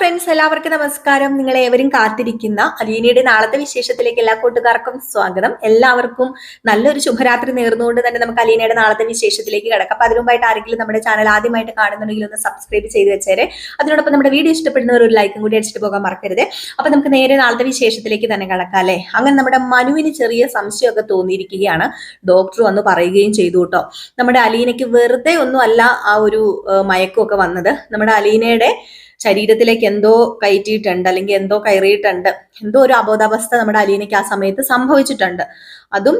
Friends എല്ലാവർക്കും നമസ്കാരം. നിങ്ങൾ ഏവരും കാത്തിരിക്കുന്ന അലീനയുടെ നാളത്തെ വിശേഷത്തിലേക്ക് എല്ലാ കൂട്ടുകാർക്കും സ്വാഗതം. എല്ലാവർക്കും നല്ലൊരു ശുഭരാത്രി നേർന്നുകൊണ്ട് തന്നെ നമുക്ക് അലീനയുടെ നാളത്തെ വിശേഷത്തിലേക്ക് കിടക്കാം. അപ്പൊ അതിനുമ്പായിട്ട് ആരെങ്കിലും നമ്മുടെ ചാനൽ ആദ്യമായിട്ട് കാണുന്നുണ്ടെങ്കിൽ ഒന്ന് സബ്സ്ക്രൈബ് ചെയ്ത് വെച്ചേരെ. അതിനോടൊപ്പം നമ്മുടെ വീഡിയോ ഇഷ്ടപ്പെടുന്നവർ ഒരു ലൈക്കും കൂടി അടിച്ചിട്ട് പോകാൻ മറക്കരുത്. അപ്പൊ നമുക്ക് നേരെ നാളത്തെ വിശേഷത്തിലേക്ക് തന്നെ കിടക്കാം അല്ലേ? അങ്ങനെ നമ്മുടെ മനുവിന് ചെറിയ സംശയമൊക്കെ തോന്നിയിരിക്കുകയാണ്. ഡോക്ടർ വന്ന് പറയുകയും ചെയ്തു കേട്ടോ. നമ്മുടെ അലീനയ്ക്ക് വെറുതെ ഒന്നും അല്ല ആ ഒരു മയക്കമൊക്കെ വന്നത്. നമ്മുടെ അലീനയുടെ ശരീരത്തിലേക്ക് എന്തോ കയറ്റിയിട്ടുണ്ട് അല്ലെങ്കിൽ എന്തോ കയറിയിട്ടുണ്ട് എന്തോ ഒരു അബോധാവസ്ഥ നമ്മുടെ അലീനയ്ക്ക് ആ സമയത്ത് സംഭവിച്ചിട്ടുണ്ട്. അതും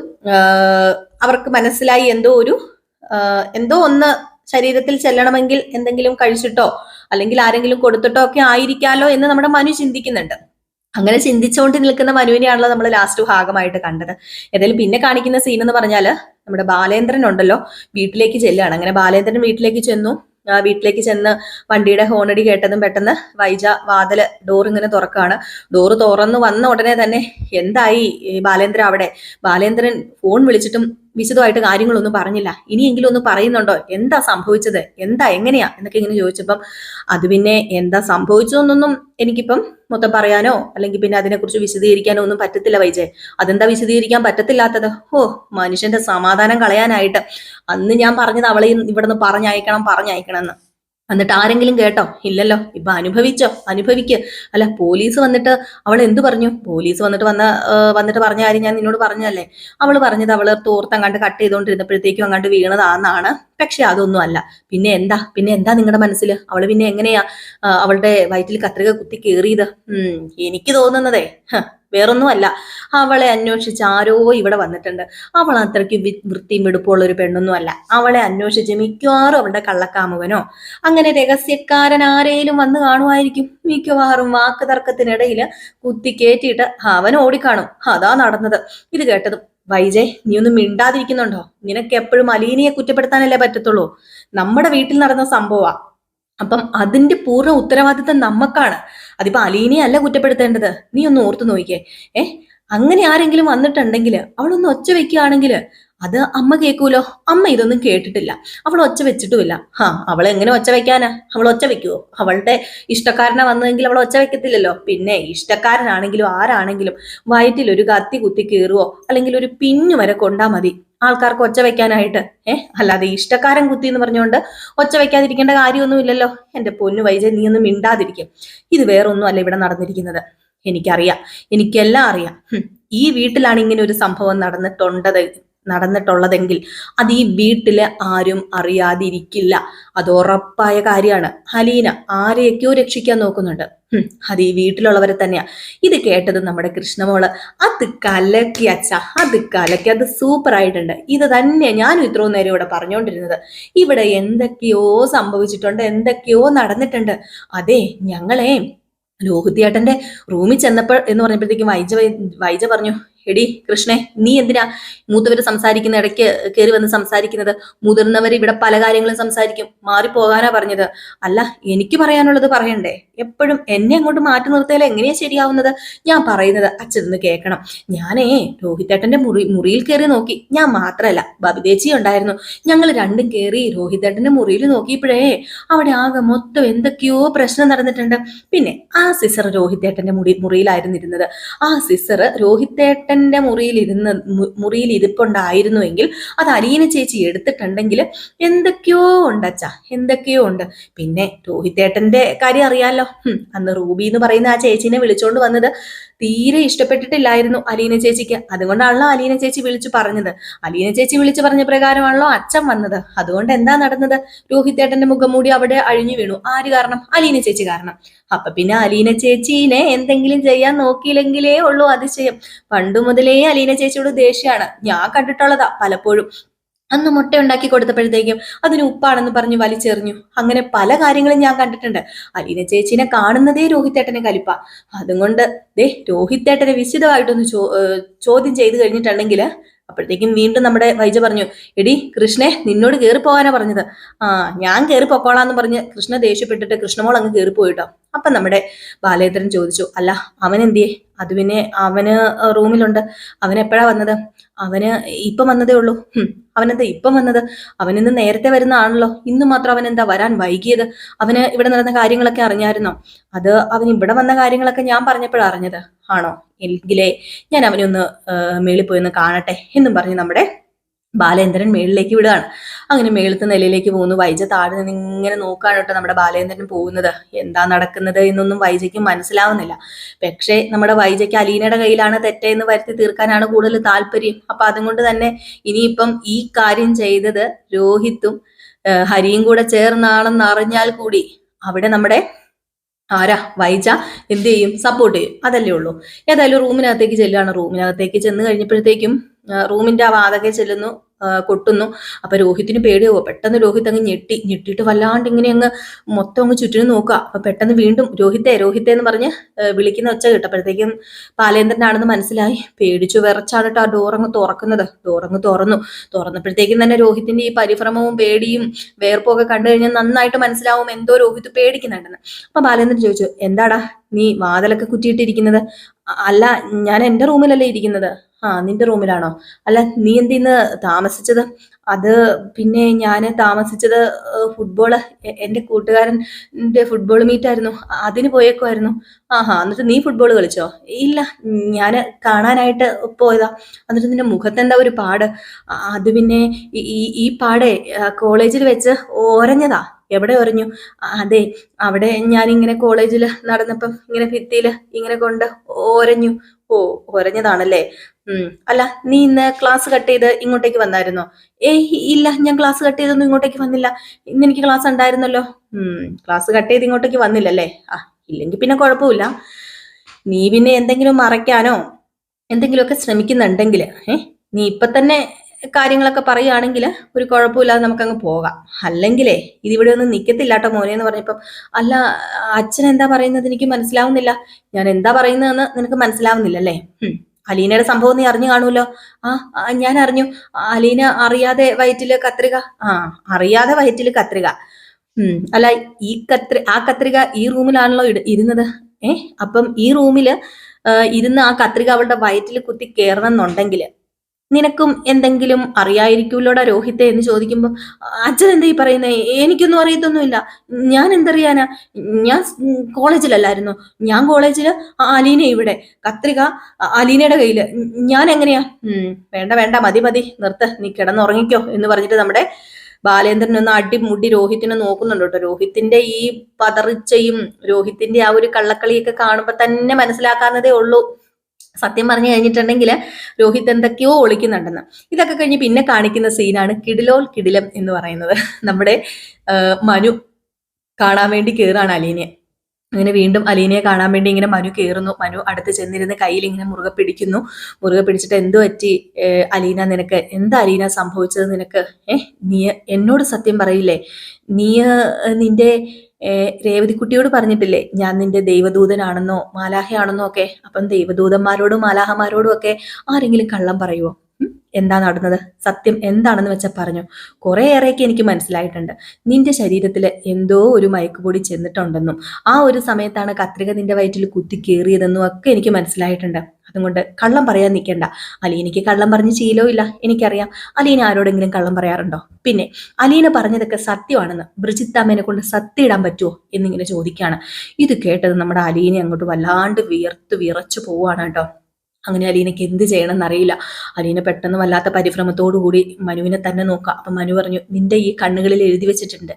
അവർക്ക് മനസ്സിലായി എന്തോ ഒരു എന്തോ ഒന്ന് ശരീരത്തിൽ ചെല്ലണമെങ്കിൽ എന്തെങ്കിലും കഴിച്ചിട്ടോ അല്ലെങ്കിൽ ആരെങ്കിലും കൊടുത്തിട്ടോ ഒക്കെ ആയിരിക്കാലോ എന്ന് നമ്മുടെ മനു ചിന്തിക്കുന്നുണ്ട്. അങ്ങനെ ചിന്തിച്ചുകൊണ്ട് നിൽക്കുന്ന മനുവിനെയാണല്ലോ നമ്മൾ ലാസ്റ്റ് ഭാഗമായിട്ട് കണ്ടത്. ഏതായാലും പിന്നെ കാണിക്കുന്ന സീൻ എന്ന് പറഞ്ഞാൽ നമ്മുടെ ബാലേന്ദ്രൻ ഉണ്ടല്ലോ വീട്ടിലേക്ക് ചെല്ലുകയാണ്. അങ്ങനെ ബാലേന്ദ്രൻ വീട്ടിലേക്ക് ചെന്നു. വീട്ടിലേക്ക് ചെന്ന് വണ്ടിയുടെ ഹോണടി കേട്ടതും പെട്ടെന്ന് വൈജ വാതിൽ ഡോർ ഇങ്ങനെ തുറക്കാണ്. ഡോറ് തുറന്നു വന്ന ഉടനെ തന്നെ എന്തായി ബാലേന്ദ്ര ബാലേന്ദ്രൻ അവിടെ? ബാലേന്ദ്രൻ ഫോൺ വിളിച്ചിട്ടും വിശദമായിട്ട് കാര്യങ്ങളൊന്നും പറഞ്ഞില്ല. ഇനിയെങ്കിലും ഒന്ന് പറയുന്നുണ്ടോ? എന്താ സംഭവിച്ചത്? എന്താ എങ്ങനെയാ? എന്നൊക്കെ ഇങ്ങനെ ചോദിച്ചപ്പം അത് പിന്നെ എന്താ സംഭവിച്ചതെന്നൊന്നും എനിക്കിപ്പം മൊത്തം പറയാനോ അല്ലെങ്കിൽ പിന്നെ അതിനെക്കുറിച്ച് വിശദീകരിക്കാനോ ഒന്നും പറ്റത്തില്ല വൈജയ് അതെന്താ വിശദീകരിക്കാൻ പറ്റത്തില്ലാത്തത്? ഓ മനുഷ്യന്റെ സമാധാനം കളയാനായിട്ട്. അന്ന് ഞാൻ പറഞ്ഞത് അവളെ ഇവിടുന്ന് പറഞ്ഞയക്കണം പറഞ്ഞയക്കണം എന്ന് എന്നിട്ട് ആരെങ്കിലും കേട്ടോ? ഇല്ലല്ലോ. ഇപ്പൊ അനുഭവിച്ചോ? അനുഭവിക്ക്. അല്ല പോലീസ് വന്നിട്ട് അവൾ എന്ത് പറഞ്ഞു? പോലീസ് വന്നിട്ട് വന്ന വന്നിട്ട് പറഞ്ഞ കാര്യം ഞാൻ നിന്നോട് പറഞ്ഞല്ലേ അവൾ പറഞ്ഞത് അവൾ തോർത്ത് കണ്ട് കട്ട് ചെയ്തുകൊണ്ടിരുന്നപ്പോഴത്തേക്കും അങ്ങാണ്ട് വീണതാന്നാണ്. പക്ഷെ അതൊന്നും അല്ല. പിന്നെ എന്താ? പിന്നെ എന്താ നിങ്ങളുടെ മനസ്സിൽ അവൾ പിന്നെ എങ്ങനെയാ അവളുടെ വയറ്റിൽ കത്രിക കുത്തി കയറിയത് എനിക്ക് തോന്നുന്നതേ. വേറൊന്നുമല്ല. അവളെ അന്വേഷിച്ച് ആരോ ഇവിടെ വന്നിട്ടുണ്ട്. അവൾ അത്രയ്ക്ക് വൃത്തിയും വെടുപ്പുള്ള ഒരു പെണ്ണൊന്നും അല്ല അവളെ അന്വേഷിച്ച് മിക്കവാറും അവളുടെ കള്ളക്കാമുകനോ അങ്ങനെ രഹസ്യക്കാരൻ ആരെയും വന്ന് കാണുമായിരിക്കും. മിക്കവാറും വാക്ക് തർക്കത്തിനിടയിൽ കുത്തി കയറ്റിയിട്ട് അവൻ ഓടിക്കാണും. അതാ നടന്നത്. ഇത് കേട്ടത് വൈജയ് നീ ഒന്നും മിണ്ടാതിരിക്കുന്നുണ്ടോ? നിനക്ക് എപ്പോഴും അലീനയെ കുറ്റപ്പെടുത്താനല്ലേ പറ്റത്തുള്ളൂ? നമ്മുടെ വീട്ടിൽ നടന്ന സംഭവമാ. അപ്പം അതിന്റെ പൂർണ ഉത്തരവാദിത്തം നമുക്കാണ് അതിപ്പോ അലീനെ അല്ല കുറ്റപ്പെടുത്തേണ്ടത്. നീ ഒന്ന് ഓർത്തു നോക്കിയേ ഏ? അങ്ങനെ ആരെങ്കിലും വന്നിട്ടുണ്ടെങ്കിൽ അവളൊന്ന് ഒച്ച വെക്കുകയാണെങ്കിൽ അത് അമ്മ കേൾക്കൂലോ? അമ്മ ഇതൊന്നും കേട്ടിട്ടില്ല. അവൾ ഒച്ച വെച്ചിട്ടുമില്ല. ഹാ അവൾ എങ്ങനെ ഒച്ച വെക്കാനാ? അവൾ ഒച്ച വെക്കുവോ? അവളുടെ ഇഷ്ടക്കാരനെ വന്നതെങ്കിൽ അവൾ ഒച്ച വെക്കത്തില്ലല്ലോ. പിന്നെ ഇഷ്ടക്കാരനാണെങ്കിലും ആരാണെങ്കിലും വയറ്റിൽ ഒരു കത്തി കുത്തി കീറുവോ? അല്ലെങ്കിൽ ഒരു പിന്നു വരെ കൊണ്ടാ മതി. ആൾക്കാർക്ക് ഒച്ച വെക്കാനായിട്ട്. ഏഹ് അല്ലാതെ ഇഷ്ടക്കാരൻ കുത്തി എന്ന് പറഞ്ഞുകൊണ്ട് ഒച്ച വെക്കാതിരിക്കേണ്ട കാര്യമൊന്നുമില്ലല്ലോ. എന്റെ പൊന്നു വൈജ നീ ഒന്നും മിണ്ടാതിരിക്കും. ഇത് വേറൊന്നും അല്ല ഇവിടെ നടന്നിരിക്കുന്നത്. എനിക്കറിയാം. എനിക്കെല്ലാം അറിയാം. ഈ വീട്ടിലാണ് ഇങ്ങനെ ഒരു സംഭവം നടന്നിട്ടുണ്ടത് നടന്നിട്ടുള്ളതെങ്കിൽ അത് ഈ വീട്ടിൽ ആരും അറിയാതിരിക്കില്ല. അത് ഉറപ്പായ കാര്യമാണ്. ഹലീന ആരെയൊക്കെയോ രക്ഷിക്കാൻ നോക്കുന്നുണ്ട്. അത് ഈ വീട്ടിലുള്ളവരെ തന്നെയാ. ഇത് കേട്ടത് നമ്മുടെ കൃഷ്ണമോൾ. അത് കലക്കി അച്ഛ അത് കലക്കി. അത് സൂപ്പർ ആയിട്ടുണ്ട്. ഇത് തന്നെയാ ഞാനും ഇത്രയും നേരം ഇവിടെ പറഞ്ഞുകൊണ്ടിരുന്നത് ഇവിടെ എന്തൊക്കെയോ സംഭവിച്ചിട്ടുണ്ട് എന്തൊക്കെയോ നടന്നിട്ടുണ്ട്. അതെ ഞങ്ങളെ ലോഹിത്തിയേട്ടന്റെ റൂമിൽ ചെന്നപ്പോൾ എന്ന് പറഞ്ഞപ്പോഴത്തേക്കും വൈജ വൈജ പറഞ്ഞു എടി കൃഷ്ണെ നീ എന്തിനാ മൂത്തവര് സംസാരിക്കുന്ന ഇടയ്ക്ക് കയറി വന്ന് സംസാരിക്കുന്നത്? മുതിർന്നവർ ഇവിടെ പല കാര്യങ്ങളും സംസാരിക്കും. മാറിപ്പോകാനാ പറഞ്ഞത്. അല്ല എനിക്ക് പറയാനുള്ളത് പറയണ്ടേ? എപ്പോഴും എന്നെ അങ്ങോട്ട് മാറ്റി നിർത്തിയാൽ എങ്ങനെയാ ശരിയാവുന്നത്? ഞാൻ പറയുന്നത് അച്ഛനൊന്ന് കേൾക്കണം. ഞാനേ രോഹിതേട്ടന്റെ മുറി മുറിയിൽ കയറി നോക്കി. ഞാൻ മാത്രമല്ല ബബിതേച്ചി ഉണ്ടായിരുന്നു. ഞങ്ങൾ രണ്ടും കയറി രോഹിതേട്ടന്റെ മുറിയിൽ നോക്കിയപ്പോഴേ അവിടെ ആകെ മൊത്തം എന്തൊക്കെയോ പ്രശ്നം നടന്നിട്ടുണ്ട്. പിന്നെ ആ സിസർ രോഹിതേട്ടന്റെ മുറി മുറിയിലായിരുന്നു ഇരുന്നത് ആ സിസർ രോഹിതേട്ടന്റെ മുറിയിൽ ഇരുന്ന് മുറിയിൽ ഇരിപ്പുണ്ടായിരുന്നുവെങ്കിൽ അത് അലീന ചേച്ചി എടുത്തിട്ടുണ്ടെങ്കിൽ എന്തൊക്കെയോ ഉണ്ട് അച്ഛ എന്തൊക്കെയോ ഉണ്ട്. പിന്നെ രോഹിതേട്ടന്റെ കാര്യം അറിയാലോ. ഹും, അന്ന് റൂബി എന്ന് പറയുന്ന ആ ചേച്ചിനെ വിളിച്ചോണ്ട് വന്നത് തീരെ ഇഷ്ടപ്പെട്ടിട്ടില്ലായിരുന്നു അലീന ചേച്ചിക്ക്. അതുകൊണ്ടാണല്ലോ അലീന ചേച്ചി വിളിച്ചു പറഞ്ഞത്. അലീന ചേച്ചി വിളിച്ചു പറഞ്ഞ പ്രകാരമാണല്ലോ അച്ഛൻ വന്നത്. അതുകൊണ്ട് എന്താ നടന്നത്? രോഹിത്തേട്ടന്റെ മുഖം മൂടി അവിടെ അഴിഞ്ഞു വീണു. ആര് കാരണം? അലീന ചേച്ചി കാരണം. അപ്പൊ പിന്നെ അലീന ചേച്ചീനെ എന്തെങ്കിലും ചെയ്യാൻ നോക്കിയില്ലെങ്കിലേ ഉള്ളൂ അതിശയം. പണ്ടു മുതലേ അലീന ചേച്ചിയോട് ദേഷ്യമാണ് ഞാൻ കണ്ടിട്ടുള്ളതാ പലപ്പോഴും. അന്ന് മുട്ട ഉണ്ടാക്കി കൊടുത്തപ്പോഴത്തേക്കും അതിന് ഉപ്പാണെന്ന് പറഞ്ഞ് വലിച്ചെറിഞ്ഞു. അങ്ങനെ പല കാര്യങ്ങളും ഞാൻ കണ്ടിട്ടുണ്ട്. അലീന ചേച്ചീനെ കാണുന്നതേ രോഹിത്തേട്ടനെ കലിപ്പ. അതുകൊണ്ട് ദേ രോഹിത്തേട്ടനെ വിശദമായിട്ടൊന്ന് ചോദ്യം ചെയ്തു കഴിഞ്ഞിട്ടുണ്ടെങ്കിൽ അപ്പോഴത്തേക്കും വീണ്ടും നമ്മുടെ വൈജ പറഞ്ഞു എടി കൃഷ്ണെ നിന്നോട് കയറി പോകാനാ പറഞ്ഞത്. ആ ഞാൻ കയറി പൊക്കോളാന്ന് പറഞ്ഞ് കൃഷ്ണ ദേഷ്യപ്പെട്ടിട്ട് കൃഷ്ണമോൾ അങ്ങ് കയറി പോയിട്ടോ അപ്പൊ നമ്മുടെ ബാലേന്ദ്രൻ ചോദിച്ചു അല്ല അവൻ എന്തിയെ അത് പിന്നെ അവന് റൂമിലുണ്ട്. അവൻ എപ്പോഴാ വന്നത്? അവന് ഇപ്പം വന്നതേ ഉള്ളൂ. അവനെന്താ ഇപ്പം വന്നത്? അവനിന്ന് നേരത്തെ വരുന്നതാണല്ലോ ഇന്ന് മാത്രം അവൻ എന്താ വരാൻ വൈകിയത്? അവന് ഇവിടെ നടന്ന കാര്യങ്ങളൊക്കെ അറിഞ്ഞായിരുന്നോ? അത് അവൻ ഇവിടെ വന്ന കാര്യങ്ങളൊക്കെ ഞാൻ പറഞ്ഞപ്പോഴാണ് അറിഞ്ഞത്. ആണോ? എങ്കിലേ ഞാൻ അവനെ ഒന്ന് മേളിൽ പോയി ഒന്ന് കാണട്ടെ എന്നും പറഞ്ഞ് നമ്മുടെ ബാലേന്ദ്രൻ മേളിലേക്ക് വിടുകയാണ്. അങ്ങനെ മേളത്തെ നിലയിലേക്ക് പോകുന്നു. വൈജ താഴെ നിന്ന് ഇങ്ങനെ നോക്കുകയാണ് കേട്ടോ നമ്മുടെ ബാലേന്ദ്രൻ പോകുന്നത്. എന്താ നടക്കുന്നത് എന്നൊന്നും വൈജയ്ക്ക് മനസ്സിലാവുന്നില്ല. പക്ഷേ നമ്മുടെ വൈജയ്ക്ക് അലീനയുടെ കയ്യിലാണ് തെറ്റെന്ന് വരുത്തി തീർക്കാനാണ് കൂടുതൽ താല്പര്യം. അപ്പൊ അതുകൊണ്ട് തന്നെ ഇനിയിപ്പം ഈ കാര്യം ചെയ്തത് രോഹിത്തും ഹരിയും കൂടെ ചേർന്നാണെന്ന് അറിഞ്ഞാൽ കൂടി അവിടെ നമ്മുടെ ആരാ? വൈജ എന്ത് ചെയ്യും? സപ്പോർട്ട് ചെയ്യും. അതല്ലേ ഉള്ളൂ. ഏതായാലും റൂമിനകത്തേക്ക് ചെല്ലുകയാണ്. റൂമിനകത്തേക്ക് ചെന്ന് കഴിഞ്ഞപ്പോഴത്തേക്കും റൂമിന്റെ ആ വാതകെ ചെല്ലുന്നു കൊട്ടുന്നു. അപ്പൊ രോഹിത്തിന് പേടിയാവോ? പെട്ടെന്ന് രോഹിത് അങ്ങ് ഞെട്ടി. ഞെട്ടിയിട്ട് വല്ലാണ്ട് ഇങ്ങനെ അങ്ങ് മൊത്തം അങ്ങ് ചുറ്റിനും നോക്കുക. അപ്പൊ പെട്ടെന്ന് വീണ്ടും രോഹിത്തെ രോഹിത്തെ എന്ന് പറഞ്ഞ് വിളിക്കുന്ന ഒച്ച കേട്ടപ്പോഴത്തേക്കും പാലേന്ദ്രനാണെന്ന് മനസ്സിലായി. പേടിച്ചു വിറച്ചാണ് ആ ഡോറങ്ങ് തുറക്കുന്നത്. ഡോറങ്ങ് തുറന്നു. തുറന്നപ്പോഴത്തേക്കും തന്നെ രോഹിത്തിന്റെ ഈ പരിഭ്രമവും പേടിയും വേർപ്പും ഒക്കെ കണ്ടു കഴിഞ്ഞാൽ നന്നായിട്ട് മനസ്സിലാവും എന്തോ രോഹിത് പേടിക്കുന്നുണ്ടെന്ന്. അപ്പൊ ബാലേന്ദ്രൻ ചോദിച്ചു എന്താടാ? നീ വാതിലൊക്കെ കുറ്റിയിട്ടിരിക്കുന്നത്? അല്ല ഞാൻ എന്റെ റൂമിലല്ലേ ഇരിക്കുന്നത്? ആ നിന്റെ റൂമിലാണോ? അല്ല നീ എന്തിന്ന് താമസിച്ചത്? അത് പിന്നെ ഞാൻ താമസിച്ചത് ഫുട്ബോൾ എന്റെ കൂട്ടുകാരന്റെ ഫുട്ബോൾ മീറ്റ് ആയിരുന്നു. അതിന് പോയേക്കുമായിരുന്നു ആഹാ എന്നിട്ട് നീ ഫുട്ബോൾ കളിച്ചോ? ഇല്ല ഞാൻ കാണാനായിട്ട് പോയതാ. എന്നിട്ട് നിന്റെ മുഖത്തെന്താ ഒരു പാട്? അത് പിന്നെ ഈ ഈ പാടെ കോളേജിൽ വെച്ച് ഓരഞ്ഞതാ എവിടെ ഒരഞ്ഞു? അതെ അവിടെ ഞാൻ ഇങ്ങനെ കോളേജിൽ നടന്നപ്പം ഇങ്ങനെ ഭിത്തിയിൽ ഇങ്ങനെ കൊണ്ട് ഓരഞ്ഞു ഓ ഒരഞ്ഞതാണല്ലേ? അല്ല നീ ഇന്ന് ക്ലാസ് കട്ട് ചെയ്ത് ഇങ്ങോട്ടേക്ക് വന്നായിരുന്നോ? ഏയ് ഇല്ല ഞാൻ ക്ലാസ് കട്ട് ചെയ്തൊന്നും ഇങ്ങോട്ടേക്ക് വന്നില്ല. ഇന്ന് എനിക്ക് ക്ലാസ് ഉണ്ടായിരുന്നല്ലോ. ക്ലാസ് കട്ട് ചെയ്ത് ഇങ്ങോട്ടേക്ക് വന്നില്ലല്ലേ? ആ ഇല്ലെങ്കിൽ പിന്നെ കുഴപ്പമില്ല. നീ പിന്നെ എന്തെങ്കിലും മറയ്ക്കാനോ എന്തെങ്കിലുമൊക്കെ ശ്രമിക്കുന്നുണ്ടെങ്കിൽ ഏഹ് നീ ഇപ്പൊ തന്നെ കാര്യങ്ങളൊക്കെ പറയുകയാണെങ്കിൽ ഒരു കുഴപ്പമില്ലാതെ നമുക്കങ്ങ് പോകാം. അല്ലെങ്കിലേ ഇതിവിടെ ഒന്നും നിൽക്കത്തില്ല കേട്ടോ മോനെ എന്ന് പറഞ്ഞപ്പം അല്ല അച്ഛൻ എന്താ പറയുന്നത് എനിക്ക് മനസ്സിലാവുന്നില്ല. ഞാൻ എന്താ പറയുന്നതെന്ന് നിനക്ക് മനസ്സിലാവുന്നില്ല അല്ലേ അലീനയുടെ സംഭവം നീ അറിഞ്ഞു കാണുമല്ലോ. ആ ഞാൻ അറിഞ്ഞു. അലീന അറിയാതെ വയറ്റിൽ കത്രിക? ആ അറിയാതെ വയറ്റിൽ കത്രിക. ഉം അല്ല ഈ കത്രി ആ കത്രിക ഈ റൂമിലാണല്ലോ ഇരുന്നത്. ഏഹ് അപ്പം ഈ റൂമിൽ ഇരുന്ന് ആ കത്രിക അവളുടെ വയറ്റിൽ കുത്തി കയറണം എന്നുണ്ടെങ്കിൽ നിനക്കും എന്തെങ്കിലും അറിയായിരിക്കുമല്ലോടാ രോഹിത്തെ എന്ന് ചോദിക്കുമ്പോൾ അച്ഛൻ എന്താ ഈ പറയുന്നത് എനിക്കൊന്നും അറിയത്തൊന്നുമില്ല. ഞാൻ എന്തറിയാനാ? ഞാൻ കോളേജിലല്ലായിരുന്നു? ഞാൻ കോളേജിൽ അലീന ഇവിടെ. കത്രിക അലീനയുടെ കയ്യിൽ ഞാൻ എങ്ങനെയാ? വേണ്ട വേണ്ട മതി മതി. നിർത്ത്. നീ കിടന്നുറങ്ങിക്കോ എന്ന് പറഞ്ഞിട്ട് നമ്മുടെ ബാലേന്ദ്രൻ ഒന്ന് അടിമുടി രോഹിത്തിനെ നോക്കുന്നുണ്ട് കേട്ടോ. രോഹിത്തിന്റെ ഈ പതറിച്ചയും രോഹിത്തിന്റെ ആ ഒരു കള്ളക്കളിയൊക്കെ കാണുമ്പോൾ തന്നെ മനസ്സിലാക്കാവുന്നതേ ഉള്ളൂ. സത്യം പറഞ്ഞു കഴിഞ്ഞിട്ടുണ്ടെങ്കിൽ രോഹിത് എന്തൊക്കെയോ ഒളിക്കുന്നുണ്ടെന്ന്. ഇതൊക്കെ കഴിഞ്ഞ് പിന്നെ കാണിക്കുന്ന സീനാണ് കിടിലോൽ കിടിലം എന്ന് പറയുന്നത്. നമ്മുടെ മനു കാണാൻ വേണ്ടി കയറാണ് അലീനെ അങ്ങനെ വീണ്ടും അലീനയെ കാണാൻ വേണ്ടി ഇങ്ങനെ മനു കയറുന്നു മനു അടുത്ത് ചെന്നിരുന്ന് കയ്യിൽ ഇങ്ങനെ മുറുകെ പിടിക്കുന്നു. മുറുകെ പിടിച്ചിട്ട് എന്തു പറ്റി അലീന നിനക്ക്? എന്താ അലീന സംഭവിച്ചത് നിനക്ക്? ഏഹ് നീ എന്നോട് സത്യം പറയില്ലേ? നീ നിന്റെ രേവതിക്കുട്ടിയോട് പറഞ്ഞിട്ടില്ലേ ഞാൻ നിന്റെ ദൈവദൂതനാണെന്നോ മാലാഹയാണെന്നോ ഒക്കെ അപ്പം ദൈവദൂതന്മാരോടും മാലാഹമാരോടും ഒക്കെ ആരെങ്കിലും കള്ളം പറയുമോ എന്താ നടന്നത്? സത്യം എന്താണെന്ന് വെച്ചാൽ പറഞ്ഞു. കുറേയേറെയൊക്കെ എനിക്ക് മനസ്സിലായിട്ടുണ്ട്. നിന്റെ ശരീരത്തിൽ എന്തോ ഒരു മയക്കുപൊടി ചെന്നിട്ടുണ്ടെന്നും ആ ഒരു സമയത്താണ് കത്രിക നിന്റെ വയറ്റിൽ കുത്തി കയറിയതെന്നും ഒക്കെ എനിക്ക് മനസ്സിലായിട്ടുണ്ട്. അതുകൊണ്ട് കള്ളം പറയാൻ നിൽക്കണ്ട അലീനയ്ക്ക് കള്ളം പറഞ്ഞ് ഇല്ല എനിക്കറിയാം. അലീന ആരോടെങ്കിലും കള്ളം പറയാറുണ്ടോ? പിന്നെ അലീന പറഞ്ഞതൊക്കെ സത്യമാണെന്ന് ബ്രിജിത്താമ്മേനെ കൊണ്ട് സത്യം ഇടാൻ പറ്റുമോ എന്നിങ്ങനെ ചോദിക്കുകയാണ് ഇത് കേട്ടത് നമ്മുടെ അലീനെ അങ്ങോട്ട് വല്ലാണ്ട് വിയർത്ത് വിറച്ചു പോവാണ് കേട്ടോ. അങ്ങനെ അലീനയ്ക്ക് എന്ത് ചെയ്യണം എന്നറിയില്ല അലീന പെട്ടെന്ന് വല്ലാത്ത പരിഭ്രമത്തോടു കൂടി മനുവിനെ തന്നെ നോക്കുക. അപ്പം മനു പറഞ്ഞു നിന്റെ ഈ കണ്ണുകളിൽ എഴുതി വെച്ചിട്ടുണ്ട്.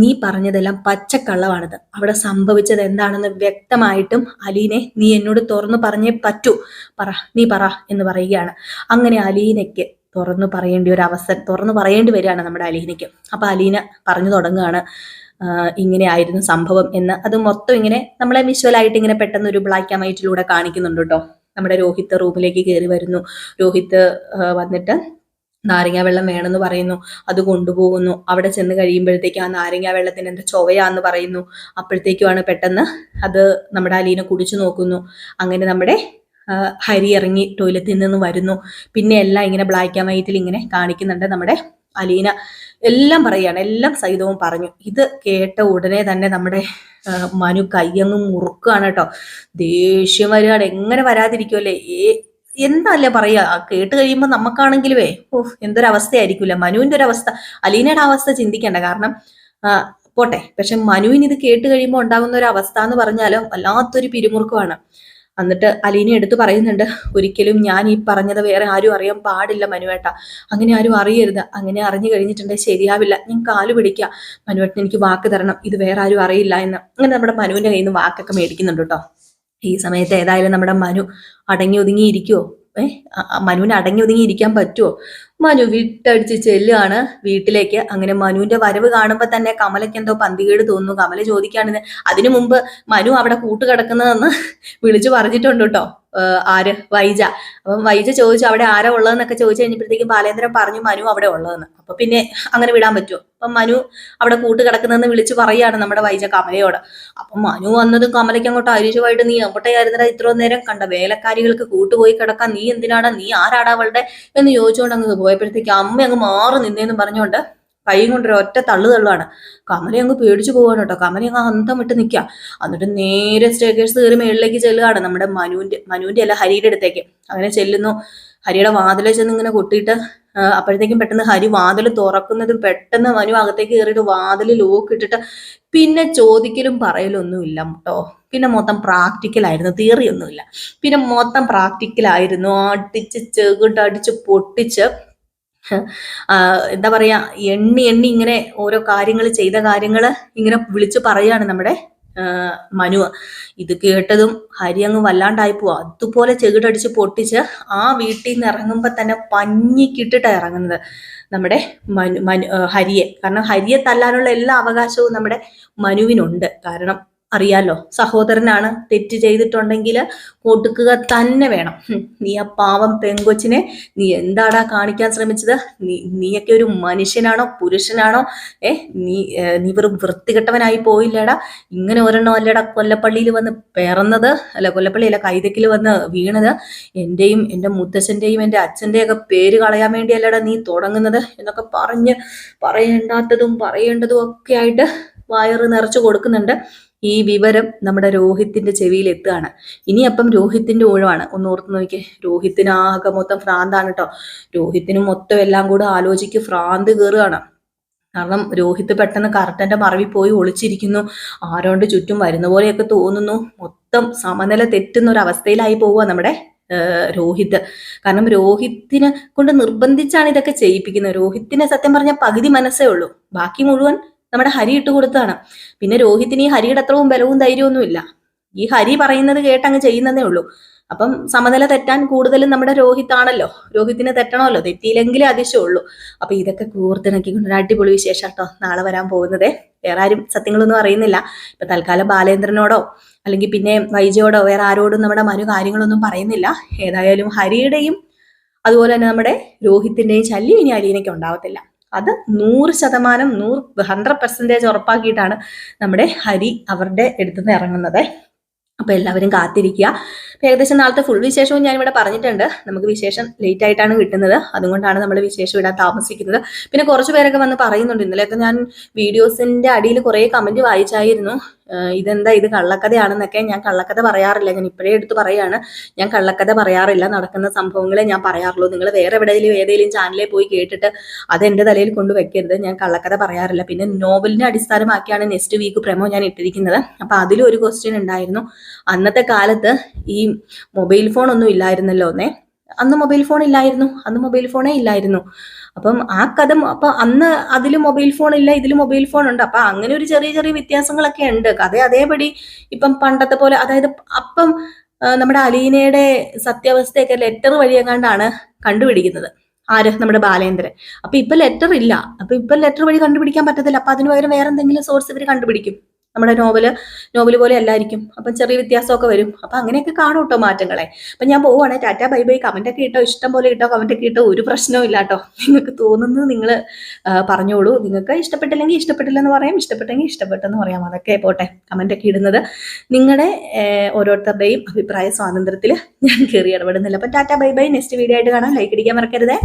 നീ പറഞ്ഞതെല്ലാം പച്ചക്കള്ളമാണത്. അവിടെ സംഭവിച്ചത് എന്താണെന്ന് വ്യക്തമായിട്ടും അലീനെ നീ എന്നോട് തുറന്നു പറഞ്ഞേ പറ്റൂ. പറ നീ പറ എന്ന് പറയുകയാണ്. അങ്ങനെ അലീനയ്ക്ക് തുറന്നു പറയേണ്ട ഒരു അവസരം തുറന്നു പറയേണ്ടി വരികയാണ് നമ്മുടെ അലീനയ്ക്ക്. അപ്പൊ അലീന പറഞ്ഞു തുടങ്ങുകയാണ് ഇങ്ങനെ ആയിരുന്നു സംഭവം എന്ന്. അത് മൊത്തം ഇങ്ങനെ നമ്മളെ വിഷ്വലായിട്ട് ഇങ്ങനെ പെട്ടെന്ന് ഒരു ബ്ലാക്ക് ആൻഡ് വൈറ്റിലൂടെ കാണിക്കുന്നുണ്ട് കേട്ടോ. നമ്മുടെ രോഹിത്ത് റൂമിലേക്ക് കയറി വരുന്നു. രോഹിത്ത് വന്നിട്ട് നാരങ്ങ വെള്ളം വേണമെന്ന് പറയുന്നു. അത് കൊണ്ടുപോകുന്നു. അവിടെ ചെന്ന് കഴിയുമ്പോഴത്തേക്ക് ആ നാരങ്ങ വെള്ളത്തിന് എന്താ ചൊവയാന്ന് പറയുന്നു. അപ്പോഴത്തേക്കുമാണ് പെട്ടെന്ന് അത് നമ്മുടെ അലീനെ കുടിച്ചു നോക്കുന്നു. അങ്ങനെ നമ്മുടെ ഹരി ഇറങ്ങി ടോയ്ലറ്റിൽ നിന്ന് വരുന്നു. പിന്നെ എല്ലാം ഇങ്ങനെ ബ്ലാക്ക് ആൻഡ് വൈറ്റിൽ ഇങ്ങനെ കാണിക്കുന്നുണ്ട് നമ്മുടെ അലീന എല്ലാം പറയാണ് എല്ലാം സൈതവും പറഞ്ഞു. ഇത് കേട്ട ഉടനെ തന്നെ നമ്മുടെ മനു കയ്യങ്ങ് മുറുക്കുകയാണ് കേട്ടോ. ദേഷ്യം വരികയാണ്. എങ്ങനെ വരാതിരിക്കുമല്ലേ ഏ എന്താല്ലേ പറയാ? കേട്ട് കഴിയുമ്പോൾ നമുക്കാണെങ്കിലുവേ ഓഹ് എന്തൊരവസ്ഥയായിരിക്കില്ല? മനുവിന്റെ ഒരു അവസ്ഥ അലീനയുടെ അവസ്ഥ ചിന്തിക്കേണ്ട. കാരണം പോട്ടെ. പക്ഷെ മനുവിന് ഇത് കേട്ട് കഴിയുമ്പോൾ ഉണ്ടാകുന്ന ഒരു അവസ്ഥ എന്ന് പറഞ്ഞാലും വല്ലാത്തൊരു പിരിമുറുക്കമാണ്. എന്നിട്ട് അലീന എടുത്ത് പറയുന്നുണ്ട് ഒരിക്കലും ഞാൻ ഈ പറഞ്ഞത് വേറെ ആരും അറിയാൻ പാടില്ല മനുവേട്ട. അങ്ങനെ ആരും അറിയരുത്. അങ്ങനെ അറിഞ്ഞു കഴിഞ്ഞിട്ടുണ്ടെങ്കിൽ ശരിയാവില്ല. ഞാൻ കാലു പിടിക്കുക മനുവേട്ടൻ എനിക്ക് വാക്ക് തരണം. ഇത് വേറെ ആരും അറിയില്ല എന്ന്. അങ്ങനെ നമ്മുടെ മനുവിന്റെ കയ്യിൽ നിന്ന് വാക്കൊക്കെ മേടിക്കുന്നുണ്ട് കേട്ടോ. ഈ സമയത്ത് ഏതായാലും നമ്മുടെ മനു അടങ്ങി ഒതുങ്ങി ഏഹ് മനുവിന് അടങ്ങി ഒതുങ്ങി ഇരിക്കാൻ പറ്റുമോ മനു വീട്ടടിച്ച് ചെല്ലുകയാണ്. വീട്ടിലേക്ക് അങ്ങനെ മനുവിന്റെ വരവ് കാണുമ്പോൾ തന്നെ കമലയ്ക്ക് എന്തോ പന്തികേട് തോന്നുന്നു. കമല ചോദിക്കുകയാണ് അതിനു മുമ്പ് മനു അവിടെ കൂട്ടുകിടക്കുന്നതെന്ന് വിളിച്ചു പറഞ്ഞിട്ടുണ്ട് കേട്ടോ. ആര്? വൈജ. അപ്പം വൈജ ചോദിച്ചു അവിടെ ആരാ ഉള്ളതെന്നൊക്കെ ചോദിച്ചു കഴിഞ്ഞപ്പോഴത്തേക്കും ബാലേന്ദ്രൻ പറഞ്ഞു മനു അവിടെ ഉള്ളതെന്ന്. അപ്പൊ പിന്നെ അങ്ങനെ വിടാൻ പറ്റുമോ? അപ്പം മനു അവിടെ കൂട്ട് കിടക്കുന്നതെന്ന് വിളിച്ചു പറയാണ് നമ്മുടെ വൈജ കമലയോട്. അപ്പം മനു വന്നത് കമലയ്ക്ക് അങ്ങോട്ട് അരിശുമായിട്ട് നീ അങ്ങോട്ടേയായിരുന്നടാ ഇത്ര നേരം? കണ്ട വേലക്കാരികൾക്ക് കൂട്ടുപോയി കിടക്കാൻ നീ എന്തിനാടാ? നീ ആരാടാ അവളുടെ? എന്ന് ചോദിച്ചുകൊണ്ട് അങ്ങ് പോയപ്പോഴത്തേക്ക് അമ്മ അങ്ങ് മാറി നിന്നേന്ന് പറഞ്ഞുകൊണ്ട് കൈ കൊണ്ട് ഒറ്റ തള്ളു തള്ളുവാണ്. കമലി അങ്ങ് പേടിച്ചു പോവാണ് കേട്ടോ. കമലി അങ്ങ് അന്തം വിട്ട് നിൽക്കുക എന്നിട്ട് നേരെ സ്റ്റേക്കേഴ്സ് കയറി മേളിലേക്ക് ചെല്ലുകയാണ് നമ്മുടെ മനുവിന്റെ മനുവിന്റെ അല്ല ഹരിയുടെ അടുത്തേക്ക്. അങ്ങനെ ചെല്ലുന്നു. ഹരിയുടെ വാതിലെ ചെന്ന് ഇങ്ങനെ കൊട്ടിയിട്ട് അപ്പോഴത്തേക്കും പെട്ടെന്ന് ഹരി വാതിൽ തുറക്കുന്നതും പെട്ടെന്ന് മനു അകത്തേക്ക് കയറിയിട്ട് വാതിൽ ലോക്ക് ഇട്ടിട്ട് പിന്നെ ചോദിക്കലും പറയലൊന്നുമില്ല കേട്ടോ പിന്നെ മൊത്തം പ്രാക്ടിക്കലായിരുന്നു തിയറി ഒന്നുമില്ല. പിന്നെ മൊത്തം പ്രാക്ടിക്കലായിരുന്നു അടിച്ച് ചെകിട്ട് അടിച്ച് പൊട്ടിച്ച് എന്താ പറയാ എണ്ണി എണ്ണി ഇങ്ങനെ ഓരോ കാര്യങ്ങൾ ചെയ്ത കാര്യങ്ങൾ ഇങ്ങനെ വിളിച്ചു പറയാണ് നമ്മുടെ മനുവ മനു. ഇത് കേട്ടതും ഹരി അങ്ങ് വല്ലാണ്ടായി പോവാ. അതുപോലെ ചെകിടടിച്ച് പൊട്ടിച്ച് ആ വീട്ടിൽ നിന്ന് ഇറങ്ങുമ്പോൾ തന്നെ പഞ്ഞിക്കിട്ടിട്ടാണ് ഇറങ്ങുന്നത് നമ്മുടെ മനു മനു ഹരിയെ. കാരണം ഹരിയെ തല്ലാനുള്ള എല്ലാ അവകാശവും നമ്മുടെ മനുവിനുണ്ട്. കാരണം അറിയാലോ. സഹോദരനാണ് തെറ്റ് ചെയ്തിട്ടുണ്ടെങ്കിൽ കൊടുക്കുക തന്നെ വേണം. നീ ആ പാവം പെങ്കൊച്ചിനെ നീ എന്താടാ കാണിക്കാൻ ശ്രമിച്ചത്? നീ നീയൊക്കെ ഒരു മനുഷ്യനാണോ? പുരുഷനാണോ? ഏ നീ നീ വെറും വൃത്തികെട്ടവനായി പോയില്ലേടാ. ഇങ്ങനെ ഒരെണ്ണം അല്ലേടാ കൊല്ലപ്പള്ളിയിൽ വന്ന് പിറന്നത്? അല്ല കൊല്ലപ്പള്ളിയല്ല കൈതക്കിൽ വന്ന് വീണത്? എന്റെയും എന്റെ മുത്തച്ഛന്റെയും എന്റെ അച്ഛന്റെയൊക്കെ പേര് കളയാൻ വേണ്ടിയല്ലേടാ നീ തുടങ്ങുന്നത്? എന്നൊക്കെ പറഞ്ഞ് പറയേണ്ടാത്തതും പറയേണ്ടതും ഒക്കെ ആയിട്ട് വയറ് നിറച്ചു കൊടുക്കുന്നുണ്ട്. ഈ വിവരം നമ്മുടെ രോഹിത്തിന്റെ ചെവിയിൽ എത്തുകയാണ്. ഇനി അപ്പം രോഹിത്തിന്റെ ഊഴമാണ്. ഒന്ന് ഓർത്ത് നോക്കിയേ രോഹിത്തിനാകെ മൊത്തം ഭ്രാന്താണ് കേട്ടോ രോഹിത്തിന് മൊത്തം എല്ലാം കൂടെ ആലോചിക്ക് ഭ്രാന്ത് കയറുകയാണ് കാരണം രോഹിത് പെട്ടെന്ന് കറക്റ്റന്റെ മറവിൽ പോയി ഒളിച്ചിരിക്കുന്നു. ആരോണ്ട് ചുറ്റും വരുന്ന പോലെയൊക്കെ തോന്നുന്നു. മൊത്തം സമനില തെറ്റുന്ന ഒരു അവസ്ഥയിലായി പോവുക നമ്മുടെ രോഹിത്. കാരണം രോഹിത്തിനെ കൊണ്ട് നിർബന്ധിച്ചാണ് ഇതൊക്കെ ചെയ്യിപ്പിക്കുന്നത്. രോഹിത്തിന് സത്യം പറഞ്ഞാൽ പകുതി മനസ്സേ ഉള്ളൂ. ബാക്കി മുഴുവൻ നമ്മുടെ ഹരി ഇട്ട് കൊടുത്താണ് പിന്നെ രോഹിത്തിന് ഈ ഹരിയുടെ അത്രവും ബലവും ധൈര്യമൊന്നും ഇല്ല ഈ ഹരി പറയുന്നത് കേട്ട് അങ്ങ് ചെയ്യുന്നതേ ഉള്ളൂ. അപ്പം സമനില തെറ്റാൻ കൂടുതലും നമ്മുടെ രോഹിത് ആണല്ലോ രോഹിത്തിന് തെറ്റണമല്ലോ. തെറ്റിയില്ലെങ്കിലേ അതിശയമുള്ളൂ അപ്പൊ ഇതൊക്കെ കൂർത്തിണക്കിക്കൊണ്ട് ഒരു അടിപൊളി വിശേഷം കേട്ടോ. നാളെ വരാൻ പോകുന്നത്. വേറെ ആരും സത്യങ്ങളൊന്നും അറിയുന്നില്ല. ഇപ്പൊ തൽക്കാലം ബാലേന്ദ്രനോടോ അല്ലെങ്കിൽ പിന്നെ വൈജയോടോ വേറെ ആരോടും നമ്മുടെ മനു കാര്യങ്ങളൊന്നും പറയുന്നില്ല. ഏതായാലും ഹരിയുടെയും അതുപോലെ തന്നെ നമ്മുടെ രോഹിത്തിന്റെയും ശല്യം ഇനി അലീനയ്ക്ക് ഉണ്ടാവത്തില്ല. അത് നൂറ് ശതമാനം നൂറ് ഹൺഡ്രഡ് പെർസെന്റേജ് ഉറപ്പാക്കിയിട്ടാണ് നമ്മുടെ ഹരി അവരുടെ അടുത്തുനിന്ന് ഇറങ്ങുന്നത്. അപ്പൊ എല്ലാവരും കാത്തിരിക്കുക. ഏകദേശം നാളത്തെ ഫുൾ വിശേഷവും ഞാൻ ഇവിടെ പറഞ്ഞിട്ടുണ്ട്. നമുക്ക് വിശേഷം ലേറ്റ് ആയിട്ടാണ് കിട്ടുന്നത്. അതുകൊണ്ടാണ് നമ്മൾ വിശേഷം ഇടാൻ താമസിക്കുന്നത്. പിന്നെ കുറച്ച് പേരൊക്കെ വന്ന് പറയുന്നുണ്ട്. ഇന്നലെയൊക്കെ ഞാൻ വീഡിയോസിന്റെ അടിയിൽ കുറെ കമന്റ് വായിച്ചായിരുന്നു. ഇതെന്താ ഇത് കള്ളക്കഥയാണെന്നൊക്കെ ഞാൻ കള്ളക്കഥ പറയാറില്ല. ഞാൻ ഇപ്പോഴേ എടുത്ത് പറയാണ്. ഞാൻ കള്ളക്കഥ പറയാറില്ല. നടക്കുന്ന സംഭവങ്ങളെ ഞാൻ പറയാറുള്ളൂ. നിങ്ങൾ വേറെ എവിടെയെങ്കിലും ഏതെങ്കിലും ചാനലിൽ പോയി കേട്ടിട്ട് അത് എന്റെ തലയിൽ കൊണ്ട് വെക്കരുത്. ഞാൻ കള്ളക്കഥ പറയാറില്ല. പിന്നെ നോവലിനെ അടിസ്ഥാനമാക്കിയാണ് നെക്സ്റ്റ് വീക്ക് പ്രമോ ഞാൻ ഇട്ടിരിക്കുന്നത്. അപ്പൊ അതിലും ഒരു ക്വസ്റ്റ്യൻ ഉണ്ടായിരുന്നു. അന്നത്തെ കാലത്ത് ഈ മൊബൈൽ ഫോൺ ഒന്നും ഇല്ലായിരുന്നല്ലോ ഒന്നേ അന്ന് മൊബൈൽ ഫോൺ ഇല്ലായിരുന്നു. അന്ന് മൊബൈൽ ഫോണേ ഇല്ലായിരുന്നു. അപ്പം ആ കഥ അപ്പം അന്ന് അതിൽ മൊബൈൽ ഫോൺ ഇല്ല ഇതിൽ മൊബൈൽ ഫോൺ ഉണ്ട്. അപ്പൊ അങ്ങനെ ഒരു ചെറിയ ചെറിയ വ്യത്യാസങ്ങളൊക്കെ ഉണ്ട്. കഥ അതേപടി ഇപ്പം പണ്ടത്തെ പോലെ അതായത് അപ്പം നമ്മുടെ അലീനയുടെ സത്യാവസ്ഥയൊക്കെ ലെറ്റർ വഴിയെങ്ങാണ്ടാണ് കണ്ടുപിടിക്കുന്നത്. ആര്? നമ്മുടെ ബാലേന്ദ്രൻ. അപ്പൊ ഇപ്പൊ ലെറ്റർ ഇല്ല. അപ്പൊ ഇപ്പൊ ലെറ്റർ വഴി കണ്ടുപിടിക്കാൻ പറ്റത്തില്ല. അപ്പൊ അതിന് പകരം വേറെ എന്തെങ്കിലും സോഴ്സ് ഇവർ കണ്ടുപിടിക്കും. നമ്മുടെ നോവൽ നോവൽ പോലെ അല്ലായിരിക്കും. അപ്പം ചെറിയ വ്യത്യാസമൊക്കെ വരും. അപ്പം അങ്ങനെയൊക്കെ കാണും കേട്ടോ മാറ്റങ്ങളെ. അപ്പം ഞാൻ പോവുകയാണ് ടാറ്റ ബൈ ബൈ. കമന്റ് ഒക്കെ ഇട്ടോ ഇഷ്ടം പോലെ ഇട്ടോ കമന്റ് ഒക്കെ ഇട്ടോ ഒരു പ്രശ്നവും ഇല്ല കേട്ടോ. നിങ്ങൾക്ക് തോന്നുന്നത് നിങ്ങൾ പറഞ്ഞോളൂ. നിങ്ങൾക്ക് ഇഷ്ടപ്പെട്ടില്ലെങ്കിൽ ഇഷ്ടപ്പെട്ടില്ലെന്ന് പറയാം. ഇഷ്ടപ്പെട്ടെങ്കിൽ ഇഷ്ടപ്പെട്ടെന്ന് പറയാം. അതൊക്കെ പോട്ടെ. കമന്റ് ഒക്കെ ഇടുന്നത്. നിങ്ങളുടെ ഓരോരുത്തരുടെയും അഭിപ്രായ സ്വാതന്ത്ര്യത്തിൽ ഞാൻ കയറി ഇടപെടുന്നില്ല. അപ്പം tata bye bye. Next video ആയിട്ട് കാണാം. ലൈക്ക് ഇടിക്കാൻ മറക്കരുതേ.